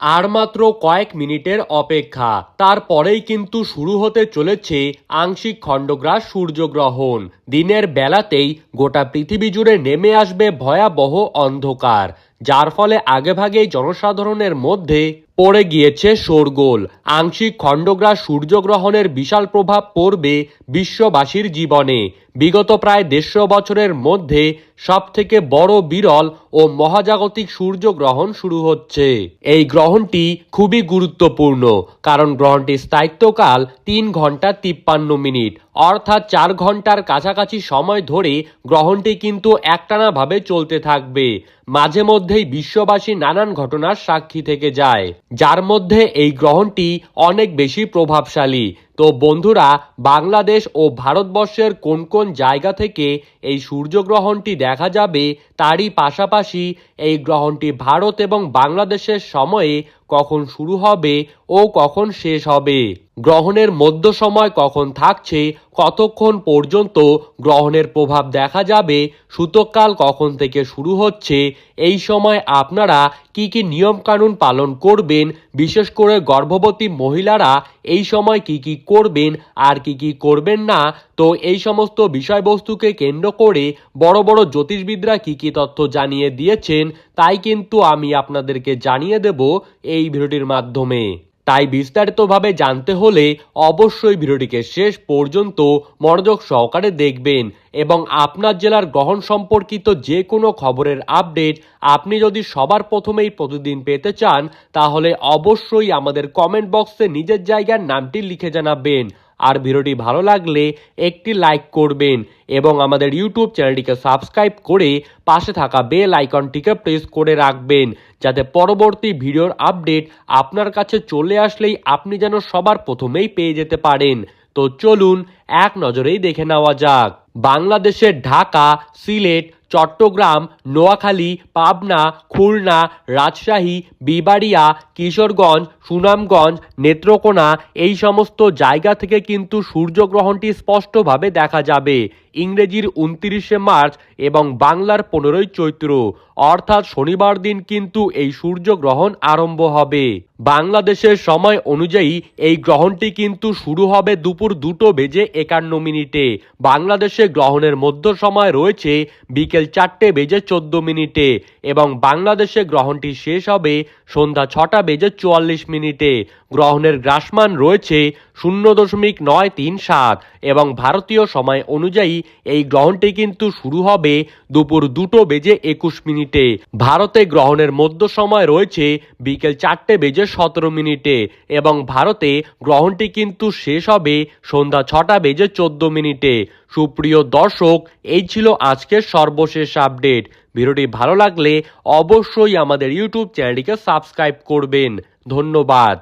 আর মাত্র কয়েক মিনিটের অপেক্ষা। তারপরেই কিন্তু শুরু হতে চলেছে আংশিক খণ্ডগ্রাস সূর্যগ্রহণ। দিনের বেলাতেই গোটা পৃথিবী জুড়ে নেমে আসবে ভয়াবহ অন্ধকার। যার ফলে আগেভাগেই জনসাধারণের মধ্যে পড়ে গিয়েছে শোরগোল। আংশিক খণ্ডগ্রাস সূর্যগ্রহণের বিশাল প্রভাব পড়বে বিশ্ববাসীর জীবনে। বিগত প্রায় দেড়শো বছরের মধ্যে সবথেকে বড় বিরল ও মহাজাগতিক সূর্যগ্রহণ শুরু হচ্ছে। এই গ্রহণটি খুবই গুরুত্বপূর্ণ, কারণ গ্রহণটির স্থায়িত্বকাল তিন ঘণ্টা তিপ্পান্ন মিনিট। অর্থাৎ চার ঘণ্টার কাছাকাছি সময় ধরে গ্রহণটি কিন্তু একটানাভাবে চলতে থাকবে। মাঝে মধ্যেই বিশ্ববাসী নানান ঘটনার সাক্ষী থেকে যায়। যার মধ্যে এই গ্রহণটি অনেক বেশি প্রভাবশালী। তো বন্ধুরা, বাংলাদেশ ও ভারতবর্ষের কোন কোন জায়গা থেকে এই সূর্যগ্রহণটি দেখা যাবে তারই পাশাপাশি এই গ্রহণটি ভারত এবং বাংলাদেশের সময়ে কখন শুরু হবে ও কখন শেষ হবে? গ্রহণের মধ্য সময় কখন থাকছে, কতক্ষণ পর্যন্ত গ্রহণের প্রভাব দেখা যাবে সূতককাল কখন থেকে শুরু হচ্ছে, এই সময় আপনারা কি কি নিয়মকানুন পালন করবেন, বিশেষ করে গর্ভবতী মহিলারা এই সময় কি কি করবেন, আর কি কি করবেন না, তো এই সমস্ত বিষয়বস্তুকে কেন্দ্র করে বড় বড় জ্যোতিষবিদরা কি কি তথ্য জানিয়ে দিয়েছেন, তাই কিন্তু আমি আপনাদেরকে জানিয়ে দেব এই ভিডিওটির মাধ্যমে। তাই বিস্তারিতভাবে জানতে হলে অবশ্যই ভিডিওটিকে শেষ পর্যন্ত মনোযোগ সহকারে দেখবেন এবং আপনার জেলার গ্রহণ সম্পর্কিত যে কোনো খবরের আপডেট আপনি যদি সবার প্রথমেই প্রতিদিন পেতে চান, তাহলে অবশ্যই আমাদের কমেন্ট বক্সে নিজের জায়গার নামটি লিখে জানাবেন। আর ভিডিওটি ভালো লাগলে একটি লাইক করবেন এবং আমাদের ইউটিউব চ্যানেলটিকে সাবস্ক্রাইব করে পাশে থাকা বেল আইকনটিকে প্রেস করে রাখবেন, যাতে পরবর্তী ভিডিওর আপডেট আপনার কাছে চলে আসলেই আপনি যেন সবার প্রথমেই পেয়ে যেতে পারেন। তো চলুন এক নজরেই দেখে নেওয়া যাক। বাংলাদেশের ঢাকা, সিলেট চট্টগ্রাম, নোয়াখালী, পাবনা, খুলনা, রাজশাহী, বিবাড়িয়া, কিশোরগঞ্জ, সুনামগঞ্জ, নেত্রকোনা এই সমস্ত জায়গা থেকে কিন্তু সূর্যগ্রহণটি স্পষ্টভাবে দেখা যাবে। ইংরেজির উনত্রিশে মার্চ এবং বাংলার পনেরোই চৈত্র। অর্থাৎ শনিবার দিন কিন্তু এই সূর্যগ্রহণ আরম্ভ হবে। বাংলাদেশের সময় অনুযায়ী এই গ্রহণটি কিন্তু শুরু হবে দুপুর দুটো বেজে একান্ন মিনিটে। বাংলাদেশে গ্রহণের মধ্য সময় রয়েছে বিকেল চারটে বেজে চোদ্দ মিনিটে এবং বাংলাদেশে গ্রহণটি শেষ হবে সন্ধ্যা ছটা বেজে চুয়াল্লিশ মিনিটে। গ্রহণের গ্রাসমান রয়েছে শূন্য দশমিক নয় তিন সাত এবং ভারতীয় সময় অনুযায়ী এই গ্রহণটি কিন্তু শুরু হবে দুপুর দুটো বেজে একুশ মিনিটে। ভারতে গ্রহণের মধ্য সময় রয়েছে বিকেল চারটে বেজে সতেরো মিনিটে এবং ভারতে গ্রহণটি কিন্তু শেষ হবে সন্ধ্যা ছটা বেজে চোদ্দ মিনিটে। সুপ্রিয় দর্শক, এই ছিল আজকের সর্বশেষ আপডেট। ভিডিওটি ভালো লাগলে অবশ্যই আমাদের ইউটিউব চ্যানেলটিকে সাবস্ক্রাইব করবেন। ধন্যবাদ।